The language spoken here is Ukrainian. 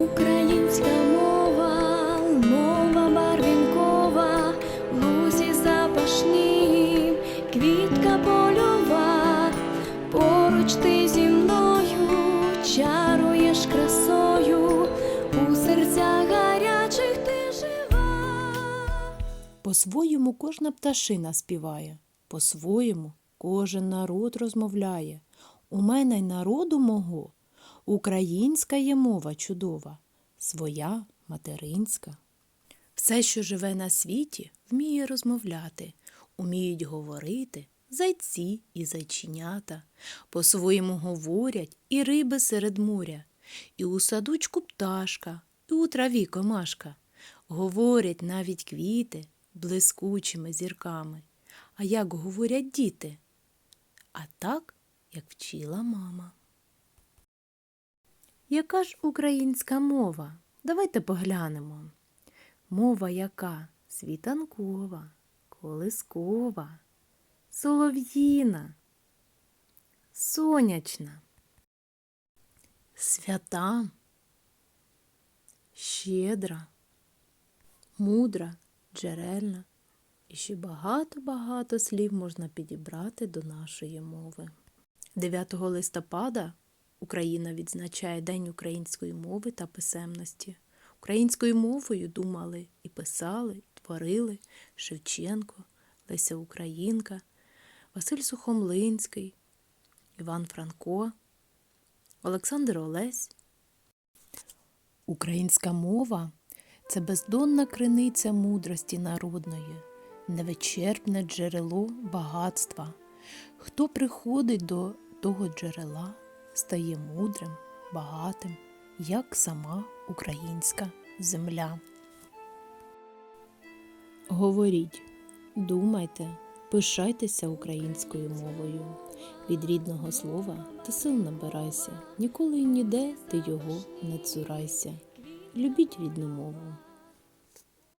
Українська мова, мова барвінкова, лузі запашні, квітка польова, поруч ти зі мною, чаруєш красою, у серцях гарячих ти жива. По-своєму кожна пташина співає, по-своєму кожен народ розмовляє. У мене й народу мого українська є мова чудова, своя материнська. Все, що живе на світі, вміє розмовляти, уміють говорити зайці і зайченята. По-своєму говорять і риби серед моря, і у садочку пташка, і у траві комашка. Говорять навіть квіти блискучими зірками. А як говорять діти? А так, як вчила мама. Яка ж українська мова? Давайте поглянемо. Мова яка світанкова, колискова, солов'їна, сонячна, свята, щедра, мудра, джерельна. І ще багато-багато слів можна підібрати до нашої мови. 9 листопада Україна відзначає День української мови та писемності. Українською мовою думали і писали, і творили Шевченко, Леся Українка, Василь Сухомлинський, Іван Франко, Олександр Олесь. Українська мова це бездонна криниця мудрості народної, невичерпне джерело багатства. Хто приходить до того джерела, стає мудрим, багатим, як сама українська земля. Говоріть, думайте, пишайтеся українською мовою. Від рідного слова ти сил набирайся, ніколи і ніде ти його не цурайся. Любіть рідну мову.